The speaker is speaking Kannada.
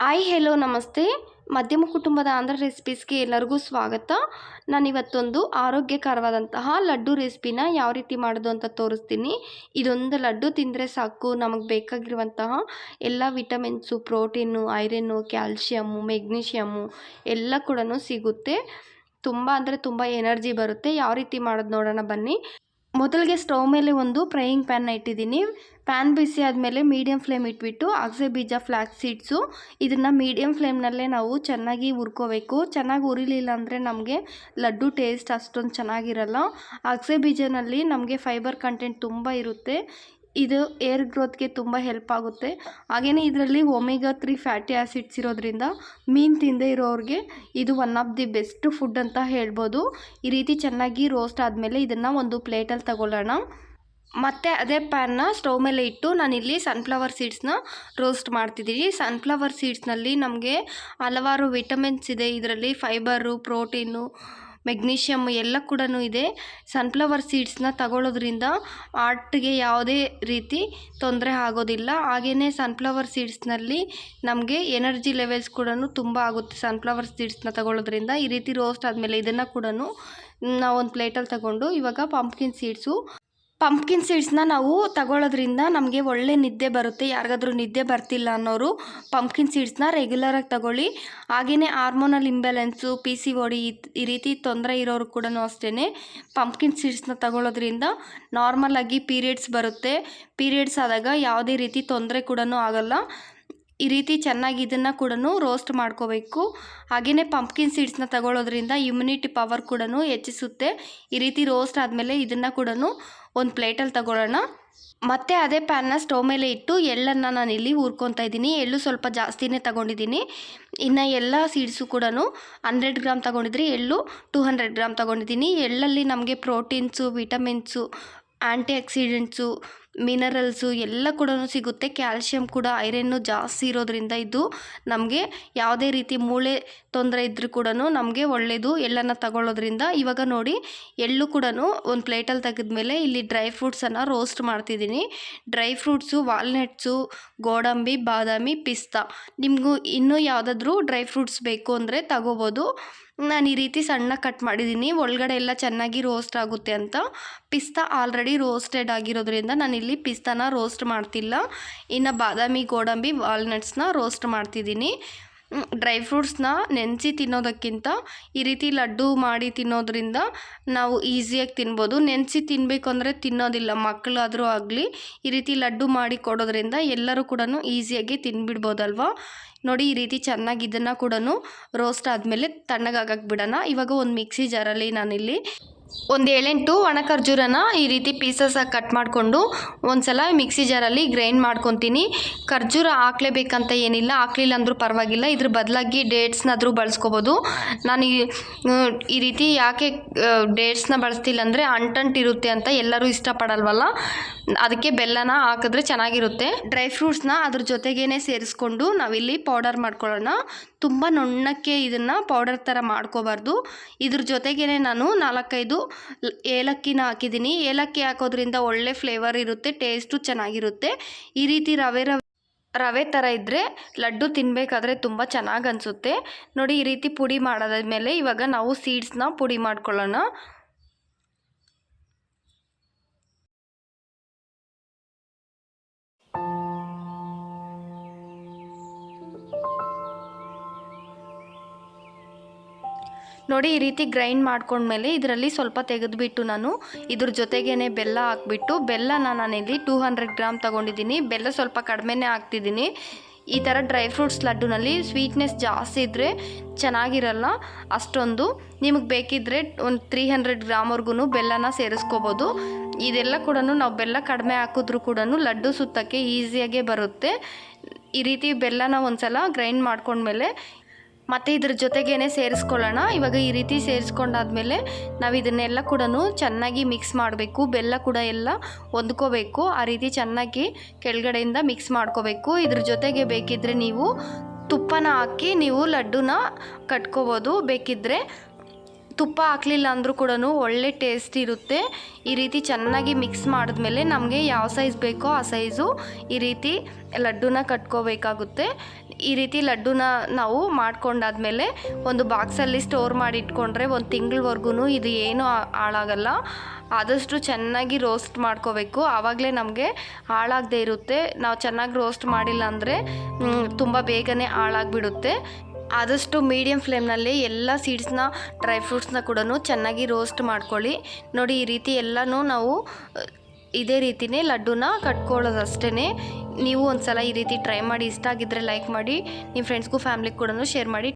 ಹಾಯ್ ಹೆಲೋ ನಮಸ್ತೆ. ಮಧ್ಯಮ ಕುಟುಂಬದ ಆಂಧ್ರ ರೆಸಿಪೀಸ್ಗೆ ಎಲ್ಲರಿಗೂ ಸ್ವಾಗತ. ನಾನಿವತ್ತೊಂದು ಆರೋಗ್ಯಕರವಾದಂತಹ ಲಡ್ಡು ರೆಸಿಪಿನ ಯಾವ ರೀತಿ ಮಾಡೋದು ಅಂತ ತೋರಿಸ್ತೀನಿ. ಇದೊಂದು ಲಡ್ಡು ತಿಂದರೆ ಸಾಕು. ನಮಗೆ ಬೇಕಾಗಿರುವಂತಹ ಎಲ್ಲ vitamins, protein, iron calcium magnesium ಎಲ್ಲ ಕೂಡ ಸಿಗುತ್ತೆ. ತುಂಬ ಅಂದರೆ ತುಂಬ ಎನರ್ಜಿ ಬರುತ್ತೆ. ಯಾವ ರೀತಿ ಮಾಡೋದು ನೋಡೋಣ ಬನ್ನಿ. ಮೊದಲಿಗೆ ಸ್ಟೌವ್ ಮೇಲೆ ಒಂದು ಫ್ರೈಯಿಂಗ್ ಪ್ಯಾನ್ನ ಇಟ್ಟಿದ್ದೀನಿ. ಪ್ಯಾನ್ ಬಿಸಿ ಆದಮೇಲೆ ಮೀಡಿಯಮ್ ಫ್ಲೇಮ್ ಇಟ್ಬಿಟ್ಟು ಅಗಸೆ ಬೀಜ ಫ್ಲ್ಯಾಕ್ಸ್ ಸೀಡ್ಸು. ಇದನ್ನು ಮೀಡಿಯಮ್ ಫ್ಲೇಮ್ನಲ್ಲೇ ನಾವು ಚೆನ್ನಾಗಿ ಹುರ್ಕೋಬೇಕು. ಚೆನ್ನಾಗಿ ಉರಿಲಿಲ್ಲ ಅಂದರೆ ನಮಗೆ ಲಡ್ಡು ಟೇಸ್ಟ್ ಅಷ್ಟೊಂದು ಚೆನ್ನಾಗಿರಲ್ಲ. ಅಗಸೆ ಬೀಜನಲ್ಲಿ ನಮಗೆ ಫೈಬರ್ ಕಂಟೆಂಟ್ ತುಂಬ ಇರುತ್ತೆ. ಇದು ಏರ್ ಗ್ರೋತ್ಗೆ ತುಂಬ ಹೆಲ್ಪ್ ಆಗುತ್ತೆ. ಹಾಗೆಯೇ ಇದರಲ್ಲಿ ಒಮೆಗಾ ತ್ರೀ ಫ್ಯಾಟಿ ಆ್ಯಸಿಡ್ಸ್ ಇರೋದ್ರಿಂದ ಮೀನು ತಿಂದೇ ಇರೋರಿಗೆ ಇದು one of the best food ಅಂತ ಹೇಳ್ಬೋದು. ಈ ರೀತಿ ಚೆನ್ನಾಗಿ ರೋಸ್ಟ್ ಆದಮೇಲೆ ಇದನ್ನು ಒಂದು ಪ್ಲೇಟಲ್ಲಿ ತಗೊಳ್ಳೋಣ. ಮತ್ತು ಅದೇ ಪ್ಯಾನ್ನ ಸ್ಟವ್ ಮೇಲೆ ಇಟ್ಟು ನಾನಿಲ್ಲಿ ಸನ್ಫ್ಲವರ್ ಸೀಡ್ಸ್ನ ರೋಸ್ಟ್ ಮಾಡ್ತಿದ್ದೀನಿ. ಸನ್ಫ್ಲವರ್ ಸೀಡ್ಸ್ನಲ್ಲಿ ನಮಗೆ ಹಲವಾರು ವಿಟಮಿನ್ಸ್ ಇದೆ. ಇದರಲ್ಲಿ ಫೈಬರು ಪ್ರೋಟೀನು ಮೆಗ್ನೀಷಿಯಮ್ ಎಲ್ಲ ಕೂಡ ಇದೆ. ಸನ್ಫ್ಲವರ್ ಸೀಡ್ಸ್ನ ತಗೊಳ್ಳೋದ್ರಿಂದ ಆರ್ಟ್ಗೆ ಯಾವುದೇ ರೀತಿ ತೊಂದರೆ ಆಗೋದಿಲ್ಲ. ಹಾಗೆಯೇ ಸನ್ಫ್ಲವರ್ ಸೀಡ್ಸ್ನಲ್ಲಿ ನಮಗೆ ಎನರ್ಜಿ ಲೆವೆಲ್ಸ್ ಕೂಡ ತುಂಬ ಆಗುತ್ತೆ. ಸನ್ಫ್ಲವರ್ ಸೀಡ್ಸ್ನ ತಗೊಳ್ಳೋದ್ರಿಂದ ಈ ರೀತಿ ರೋಸ್ಟ್ ಆದಮೇಲೆ ಇದನ್ನು ಕೂಡ ನಾವೊಂದು ಪ್ಲೇಟಲ್ಲಿ ತಗೊಂಡು ಇವಾಗ ಪಂಪ್ಕಿನ್ ಸೀಡ್ಸು ಪಂಪ್ಕಿನ್ ಸೀಡ್ಸ್ನ ನಾವು ತಗೊಳ್ಳೋದ್ರಿಂದ ನಮಗೆ ಒಳ್ಳೆ ನಿದ್ದೆ ಬರುತ್ತೆ. ಯಾರಿಗಾದ್ರೂ ನಿದ್ದೆ ಬರ್ತಿಲ್ಲ ಅನ್ನೋರು ಪಂಪ್ಕಿನ್ ಸೀಡ್ಸ್ನ ರೆಗ್ಯುಲರಾಗಿ ತಗೊಳ್ಳಿ. ಹಾಗೆಯೇ hormonal imbalance P C O D ಈ ರೀತಿ ತೊಂದರೆ ಇರೋರು ಕೂಡ ಅಷ್ಟೇ ಪಂಪ್ಕಿನ್ ಸೀಡ್ಸ್ನ ತಗೊಳ್ಳೋದ್ರಿಂದ ನಾರ್ಮಲಾಗಿ ಪೀರಿಯಡ್ಸ್ ಬರುತ್ತೆ. ಪೀರಿಯಡ್ಸ್ ಆದಾಗ ಯಾವುದೇ ರೀತಿ ತೊಂದರೆ ಕೂಡ ಆಗಲ್ಲ. ಈ ರೀತಿ ಚೆನ್ನಾಗಿ ಇದನ್ನು ಕೂಡ ರೋಸ್ಟ್ ಮಾಡ್ಕೋಬೇಕು. ಹಾಗೆಯೇ ಪಂಪ್ಕಿನ್ ಸೀಡ್ಸ್ನ ತಗೊಳ್ಳೋದ್ರಿಂದ ಇಮ್ಯುನಿಟಿ ಪವರ್ ಕೂಡ ಹೆಚ್ಚಿಸುತ್ತೆ. ಈ ರೀತಿ ರೋಸ್ಟ್ ಆದಮೇಲೆ ಇದನ್ನು ಕೂಡ ಒಂದು ಪ್ಲೇಟಲ್ಲಿ ತಗೊಳ್ಳೋಣ. ಮತ್ತೆ ಅದೇ ಪ್ಯಾನ್ನ ಸ್ಟವ್ ಮೇಲೆ ಇಟ್ಟು ಎಳ್ಳನ್ನು ನಾನು ಇಲ್ಲಿ ಹುರ್ಕೊತಾ ಇದ್ದೀನಿ. ಎಳ್ಳು ಸ್ವಲ್ಪ ಜಾಸ್ತಿನೇ ತಗೊಂಡಿದ್ದೀನಿ. ಇನ್ನು ಎಲ್ಲ ಸೀಡ್ಸು ಕೂಡ ಹಂಡ್ರೆಡ್ ಗ್ರಾಮ್ ತಗೊಂಡಿದ್ರೆ. ಎಳ್ಳು ಟೂ ಹಂಡ್ರೆಡ್ ಗ್ರಾಮ್ ತಗೊಂಡಿದ್ದೀನಿ. ಎಳ್ಳಲ್ಲಿ ನಮಗೆ proteins vitamins antioxidants minerals ಎಲ್ಲ ಕೂಡ ಸಿಗುತ್ತೆ. ಕ್ಯಾಲ್ಶಿಯಂ ಕೂಡ ಐರನ್ನು ಜಾಸ್ತಿ ಇರೋದ್ರಿಂದ ಇದು ನಮಗೆ ಯಾವುದೇ ರೀತಿ ಮೂಳೆ ತೊಂದರೆ ಇದ್ದರೂ ಕೂಡ ನಮಗೆ ಒಳ್ಳೆಯದು ಎಳ್ಳನ್ನು ತಗೊಳ್ಳೋದ್ರಿಂದ ಇವಾಗ ನೋಡಿ, ಎಳ್ಳು ಕೂಡ ಒಂದು ಪ್ಲೇಟಲ್ಲಿ ತೆಗೆದ್ಮೇಲೆ ಇಲ್ಲಿ ಡ್ರೈ ಫ್ರೂಟ್ಸನ್ನು ರೋಸ್ಟ್ ಮಾಡ್ತಿದ್ದೀನಿ. ಡ್ರೈ ಫ್ರೂಟ್ಸು, ವಾಲ್ನಟ್ಸು, ಗೋಡಂಬಿ, ಬಾದಾಮಿ, ಪಿಸ್ತಾ. ನಿಮಗೂ ಇನ್ನೂ ಯಾವುದಾದ್ರೂ ಡ್ರೈ ಫ್ರೂಟ್ಸ್ ಬೇಕು ಅಂದರೆ ತಗೋಬೋದು. ನಾನು ಈ ರೀತಿ ಸಣ್ಣ ಕಟ್ ಮಾಡಿದ್ದೀನಿ. ಒಳಗಡೆ ಎಲ್ಲ ಚೆನ್ನಾಗಿ ರೋಸ್ಟ್ ಆಗುತ್ತೆ ಅಂತ. ಪಿಸ್ತಾ ಆಲ್ರೆಡಿ ರೋಸ್ಟೆಡ್ ಆಗಿರೋದ್ರಿಂದ ನಾನಿಲ್ಲಿ ಪಿಸ್ತಾನ ರೋಸ್ಟ್ ಮಾಡ್ತಿಲ್ಲ. ಇನ್ನು ಬಾದಾಮಿ, ಗೋಡಂಬಿ ವಾಲ್ನಟ್ಸ್ನ ರೋಸ್ಟ್ ಮಾಡ್ತಿದ್ದೀನಿ. ಡ್ರೈ ಫ್ರೂಟ್ಸ್ನ ನೆನೆಸಿ ತಿನ್ನೋದಕ್ಕಿಂತ ಈ ರೀತಿ ಲಡ್ಡು ಮಾಡಿ ತಿನ್ನೋದ್ರಿಂದ ನಾವು ಈಸಿಯಾಗಿ ತಿನ್ಬೋದು. ನೆನೆಸಿ ತಿನ್ನಬೇಕು ಅಂದರೆ ತಿನ್ನೋದಿಲ್ಲ. ಮಕ್ಕಳಾದರೂ ಆಗಲಿ ಈ ರೀತಿ ಲಡ್ಡು ಮಾಡಿ ಕೊಡೋದ್ರಿಂದ ಎಲ್ಲರೂ ಕೂಡ ಈಸಿಯಾಗಿ ತಿನ್ಬಿಡ್ಬೋದಲ್ವ? ನೋಡಿ ಈ ರೀತಿ ಚೆನ್ನಾಗಿ ಇದನ್ನು ಕೂಡ ರೋಸ್ಟ್ ಆದಮೇಲೆ ತಣ್ಣಗಾಗಕ್ಕೆ ಬಿಡೋಣ. ಇವಾಗ ಒಂದು ಮಿಕ್ಸಿ ಜಾರಲ್ಲಿ ನಾನಿಲ್ಲಿ ಒಂದು ಏಳೆಂಟು ಒಣ ಖರ್ಜೂರನ ಈ ರೀತಿ ಪೀಸಸ್ಸಾಗಿ ಕಟ್ ಮಾಡಿಕೊಂಡು ಒಂದು ಸಲ ಮಿಕ್ಸಿ ಜಾರಲ್ಲಿ ಗ್ರೈಂಡ್ ಮಾಡ್ಕೊತೀನಿ. ಖರ್ಜೂರ ಹಾಕ್ಲೇಬೇಕಂತ ಏನಿಲ್ಲ ಹಾಕ್ಲಿಲ್ಲ ಅಂದರೂ ಪರವಾಗಿಲ್ಲ. ಇದ್ರ ಬದಲಾಗಿ ಡೇಟ್ಸ್ನಾದರೂ ಬಳಸ್ಕೋಬೋದು. ನಾನು ಈ ರೀತಿ ಯಾಕೆ ಡೇಟ್ಸ್ನ ಬಳಸ್ತಿಲ್ಲ ಅಂದರೆ ಅಂಟಂಟಿರುತ್ತೆ ಅಂತ ಎಲ್ಲರೂ ಇಷ್ಟಪಡಲ್ವಲ್ಲ? ಅದಕ್ಕೆ ಬೆಲ್ಲನ ಹಾಕಿದ್ರೆ ಚೆನ್ನಾಗಿರುತ್ತೆ. ಡ್ರೈ ಫ್ರೂಟ್ಸ್ನ ಅದ್ರ ಜೊತೆಗೇ ಸೇರಿಸ್ಕೊಂಡು ನಾವಿಲ್ಲಿ ಪೌಡರ್ ಮಾಡ್ಕೊಳ್ಳೋಣ. ತುಂಬ ನುಣ್ಣಕ್ಕೆ ಇದನ್ನು ಪೌಡರ್ ಥರ ಮಾಡ್ಕೋಬಾರ್ದು. ಇದ್ರ ಜೊತೆಗೇ ನಾನು ನಾಲ್ಕೈದು ಏಲಕ್ಕಿನ ಹಾಕಿದ್ದೀನಿ. ಏಲಕ್ಕಿ ಹಾಕೋದ್ರಿಂದ ಒಳ್ಳೆ ಫ್ಲೇವರ್ ಇರುತ್ತೆ ಟೇಸ್ಟು ಚೆನ್ನಾಗಿರುತ್ತೆ. ಈ ರೀತಿ ರವೆ ರವೆ ರವೆ ಥರ ಇದ್ದರೆ ಲಡ್ಡು ತಿನ್ನಬೇಕಾದ್ರೆ ತುಂಬ ಚೆನ್ನಾಗಿ ಅನಿಸುತ್ತೆ. ನೋಡಿ ಈ ರೀತಿ ಪುಡಿ ಮಾಡಾದ್ಮೇಲೆ ಇವಾಗ ನಾವು ಸೀಡ್ಸ್ನ ಪುಡಿ ಮಾಡ್ಕೊಳ್ಳೋಣ. ನೋಡಿ ಈ ರೀತಿ ಗ್ರೈಂಡ್ ಮಾಡ್ಕೊಂಡ್ಮೇಲೆ ಇದರಲ್ಲಿ ಸ್ವಲ್ಪ ತೆಗೆದುಬಿಟ್ಟು ನಾನು ಇದ್ರ ಜೊತೆಗೇ ಬೆಲ್ಲ ಹಾಕ್ಬಿಟ್ಟು, ಬೆಲ್ಲನ ನಾನಿಲ್ಲಿ ಟೂ ಹಂಡ್ರೆಡ್ ಗ್ರಾಮ್ ತೊಗೊಂಡಿದ್ದೀನಿ. ಬೆಲ್ಲ ಸ್ವಲ್ಪ ಕಡಿಮೆನೇ ಹಾಕ್ತಿದ್ದೀನಿ. ಈ ಥರ ಡ್ರೈ ಫ್ರೂಟ್ಸ್ ಲಡ್ಡುನಲ್ಲಿ ಸ್ವೀಟ್ನೆಸ್ ಜಾಸ್ತಿ ಇದ್ದರೆ ಚೆನ್ನಾಗಿರಲ್ಲ ಅಷ್ಟೊಂದು. ನಿಮಗೆ ಬೇಕಿದ್ದರೆ ಒಂದು ತ್ರೀ ಹಂಡ್ರೆಡ್ ಗ್ರಾಮ್ವರೆಗೂ ಬೆಲ್ಲನ ಸೇರಿಸ್ಕೋಬೋದು. ಇದೆಲ್ಲ ಕೂಡ ನಾವು ಬೆಲ್ಲ ಕಡಿಮೆ ಹಾಕಿದ್ರೂ ಕೂಡ ಲಡ್ಡು ಸುತ್ತಕ್ಕೆ ಈಸಿಯಾಗೇ ಬರುತ್ತೆ. ಈ ರೀತಿ ಬೆಲ್ಲನ ಒಂದು ಸಲ ಗ್ರೈಂಡ್ ಮಾಡ್ಕೊಂಡ್ಮೇಲೆ ಮತ್ತು ಇದ್ರ ಜೊತೆಗೇನೆ ಸೇರಿಸ್ಕೊಳ್ಳೋಣ. ಇವಾಗ ಈ ರೀತಿ ಸೇರಿಸ್ಕೊಂಡಾದ್ಮೇಲೆ ನಾವು ಇದನ್ನೆಲ್ಲ ಕೂಡ ಚೆನ್ನಾಗಿ ಮಿಕ್ಸ್ ಮಾಡಬೇಕು. ಬೆಲ್ಲ ಕೂಡ ಎಲ್ಲ ಹೊಂದ್ಕೋಬೇಕು. ಆ ರೀತಿ ಚೆನ್ನಾಗಿ ಕೆಳಗಡೆಯಿಂದ ಮಿಕ್ಸ್ ಮಾಡ್ಕೋಬೇಕು. ಇದ್ರ ಜೊತೆಗೆ ಬೇಕಿದ್ದರೆ ನೀವು ತುಪ್ಪನ ಹಾಕಿ ನೀವು ಲಡ್ಡುನ ಕಟ್ಕೋಬೋದು. ಬೇಕಿದ್ದರೆ ತುಪ್ಪ ಹಾಕಲಿಲ್ಲ ಅಂದರೂ ಕೂಡ ಒಳ್ಳೆ ಟೇಸ್ಟ್ ಇರುತ್ತೆ. ಈ ರೀತಿ ಚೆನ್ನಾಗಿ ಮಿಕ್ಸ್ ಮಾಡಿದ್ಮೇಲೆ ನಮಗೆ ಯಾವ ಸೈಜ್ ಬೇಕೋ ಆ ಸೈಜು ಈ ರೀತಿ ಲಡ್ಡುನ ಕಟ್ಕೋಬೇಕಾಗುತ್ತೆ. ಈ ರೀತಿ ಲಡ್ಡುನ ನಾವು ಮಾಡ್ಕೊಂಡಾದ್ಮೇಲೆ ಒಂದು ಬಾಕ್ಸಲ್ಲಿ ಸ್ಟೋರ್ ಮಾಡಿ ಇಟ್ಕೊಂಡ್ರೆ ಒಂದು ತಿಂಗಳವರೆಗೂ ಇದು ಏನೂ ಹಾಳಾಗಲ್ಲ. ಆದಷ್ಟು ಚೆನ್ನಾಗಿ ರೋಸ್ಟ್ ಮಾಡ್ಕೋಬೇಕು. ಆವಾಗಲೇ ನಮಗೆ ಹಾಳಾಗದೇ ಇರುತ್ತೆ. ನಾವು ಚೆನ್ನಾಗಿ ರೋಸ್ಟ್ ಮಾಡಿಲ್ಲ ಅಂದರೆ ತುಂಬ ಬೇಗನೆ ಹಾಳಾಗಿಬಿಡುತ್ತೆ. ಆದಷ್ಟು ಮೀಡಿಯಮ್ ಫ್ಲೇಮ್ನಲ್ಲಿ ಎಲ್ಲ ಸೀಡ್ಸ್ನ, ಡ್ರೈ ಫ್ರೂಟ್ಸ್ನ ಕೂಡ ಚೆನ್ನಾಗಿ ರೋಸ್ಟ್ ಮಾಡ್ಕೊಳ್ಳಿ. ನೋಡಿ ಈ ರೀತಿ ಎಲ್ಲನೂ ನಾವು ಇದೇ ರೀತಿನೇ ಲಡ್ಡುನ ಕಟ್ಕೊಳ್ಳೋದಷ್ಟೇ ನೀವು ಒಂದು ಸಲ ಈ ರೀತಿ ಟ್ರೈ ಮಾಡಿ, ಇಷ್ಟ ಆಗಿದ್ದರೆ ಲೈಕ್ ಮಾಡಿ ನಿಮ್ಮ ಫ್ರೆಂಡ್ಸ್ಗೂ ಫ್ಯಾಮ್ಲಿಗೆ ಕೂಡ ಶೇರ್ ಮಾಡಿ.